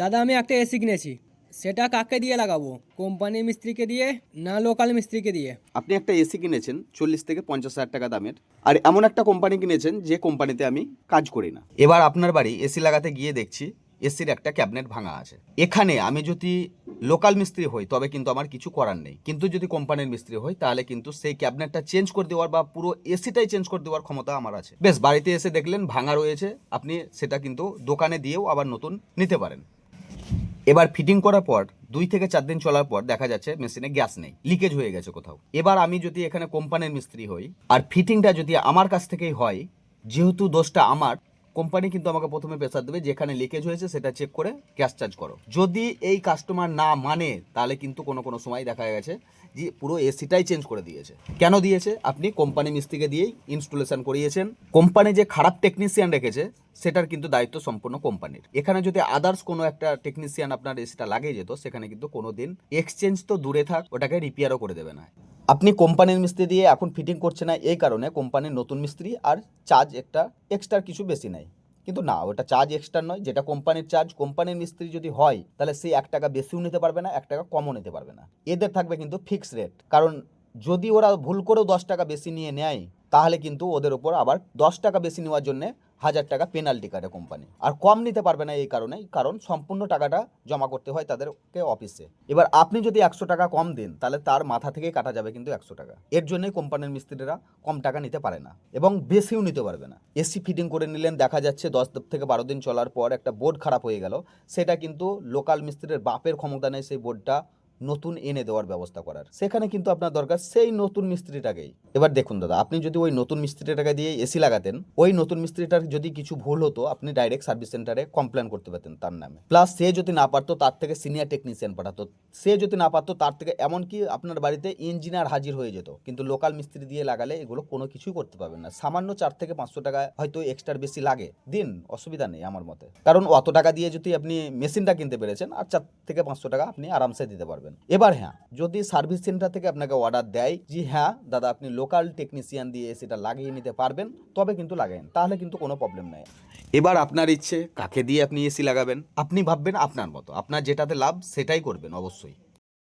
দাদা, আমি একটা এসি কিনেছি। সেটা কাকে দিয়ে লাগাবো? কোম্পানির মিস্ত্রিকে দিয়ে না লোকাল মিস্ত্রিকে দিয়ে? আপনি একটা এসি কিনেছেন, চল্লিশ থেকে পঞ্চাশ হাজার টাকা দামের, আর এমন একটা কোম্পানি কিনেছেন যে কোম্পানিতে আমি কাজ করি না। এবার আপনার বাড়ি এসি লাগাতে গিয়ে দেখছি এসির একটা ক্যাবিনেট ভাঙা আছে। এখানে আমি যদি লোকাল মিস্ত্রি হই, তবে কিন্তু আমার কিছু করার নেই। কিন্তু যদি কোম্পানির মিস্ত্রি হই, তাহলে কিন্তু সেই ক্যাবিনেটটা চেঞ্জ করে দেওয়ার বা পুরো এসিটাই চেঞ্জ করে দেওয়ার ক্ষমতা আমার আছে। বেশ, বাড়িতে এসে দেখলেন, ভাঙা রয়েছে, আপনি সেটা কিন্তু দোকানে দিয়েও আবার নতুন নিতে পারেন। এবার ফিটিং করার পর, দুই থেকে চার দিন চলার পর দেখা যাচ্ছে মেশিনে গ্যাস নেই লিকেজ হয়ে গেছে কোথাও। এবার আমি যদি এখানে কোম্পানির মিস্ত্রি হই, আর ফিটিংটা যদি আমার কাছ থেকেই হয়, যেহেতু দোষটা আমার কোম্পানি কিন্তু আমাকে প্রথমে প্রেসার দেবে, যেখানে লিকেজ হয়েছে সেটা চেক করে গ্যাস চার্জ করো। যদি এই কাস্টমার না মানে তাহলে কিন্তু কোনো কোনো সময় দেখা গেছে যে পুরো এসিটাই চেঞ্জ করে দিয়েছে। কেন দিয়েছে? আপনি কোম্পানি মিস্ত্রিকে দিয়েই ইনস্টলেশন করিয়েছেন। কোম্পানি যে খারাপ টেকনিশিয়ান রেখেছে, সেটার কিন্তু দায়িত্ব সম্পূর্ণ কোম্পানির। এখানে যদি আদার্স কোনো একটা টেকনিশিয়ান আপনার এসিটা লাগিয়ে যেত, সেখানে কিন্তু কোনো দিন এক্সচেঞ্জ তো দূরে থাক, ওটাকে রিপেয়ারও করে দেবে না। আপনি কোম্পানির মিস্ত্রি দিয়ে এখন ফিটিং করছে না, এই কারণে কোম্পানির নতুন মিস্ত্রি আর চার্জ একটা এক্সট্রা কিছু বেশি নেয় কিন্তু না, ওটা চার্জ এক্সট্রা নয়, যেটা কোম্পানির চার্জ কোম্পানির মিস্ত্রি যদি হয়, তাহলে সে এক টাকা বেশিও নিতে পারবে না, এক টাকা কমও নিতে পারবে না। এদের থাকবে কিন্তু ফিক্স রেট কারণ যদি ওরা ভুল করেও দশ টাকা বেশি নিয়ে নেয় তাহলে কিন্তু ওদের ওপর আবার দশ টাকা বেশি নেওয়ার জন্য হাজার টাকা পেনাল্টি কাটে কোম্পানি আর কম নিতে পারবে না এই কারণে, কারণ সম্পূর্ণ টাকাটা জমা করতে হয় তাদেরকে অফিসে এবার আপনি যদি একশো টাকা কম দেন, তাহলে তার মাথা থেকেই কাটা যাবে কিন্তু একশো টাকা। এর জন্যই কোম্পানির মিস্ত্রিরা কম টাকা নিতে পারে না এবং বেশিও নিতে পারবে না। এসি ফিটিং করে নিলেন, দেখা যাচ্ছে দশ থেকে বারো দিন চলার পর একটা বোর্ড খারাপ হয়ে গেল। সেটা কিন্তু লোকাল মিস্ত্রির বাপের ক্ষমতা নেই সেই বোর্ডটা নতুন এনে দেওয়ার ব্যবস্থা করার। সেখানে কিন্তু আপনার দরকার সেই নতুন মিস্ত্রিটাকেই। এবার দেখুন দাদা, আপনি যদি ওই নতুন মিস্ত্রিটাকে দিয়ে এসি লাগাতেন, ওই নতুন মিস্ত্রিটার যদি কিছু ভুল হতো, আপনি ডাইরেক্ট সার্ভিস সেন্টারে কমপ্লেন করতে পারতেন তার নামে। প্লাস সে যদি না পারতো, তার থেকে সিনিয়র টেকনিশিয়ান পাঠাতো। সে যদি না পারতো, তার থেকে এমনকি আপনার বাড়িতে ইঞ্জিনিয়ার হাজির হয়ে যেত। কিন্তু লোকাল মিস্ত্রি দিয়ে লাগালে এগুলো কোনো কিছুই করতে পারবেন না। সামান্য চার থেকে পাঁচশো টাকা হয়তো এক্সট্রা বেশি লাগে। দিন, অসুবিধা নেই আমার মতে। কারণ অত টাকা দিয়ে যদি আপনি মেশিনটা কিনতে পেরেছেন, আর চার থেকে পাঁচশো টাকা আপনি আরামসে দিতে পারবেন। এবার হ্যাঁ যদি সার্ভিস সেন্টার থেকে আপনাকে অর্ডার দেয় যে হ্যাঁ দাদা আপনি লোকাল টেকনিশিয়ান দিয়ে সেটা লাগিয়ে নিতে পারবেন তবে কিন্তু লাগাইন তাহলে কিন্তু কোনো প্রবলেম নেই। এবার আপনার ইচ্ছে কাকে দিয়ে আপনি এসি লাগাবেন? আপনি ভাববেন আপনার মতো আপনার যেটাতে লাভ সেটাই করবেন অবশ্যই।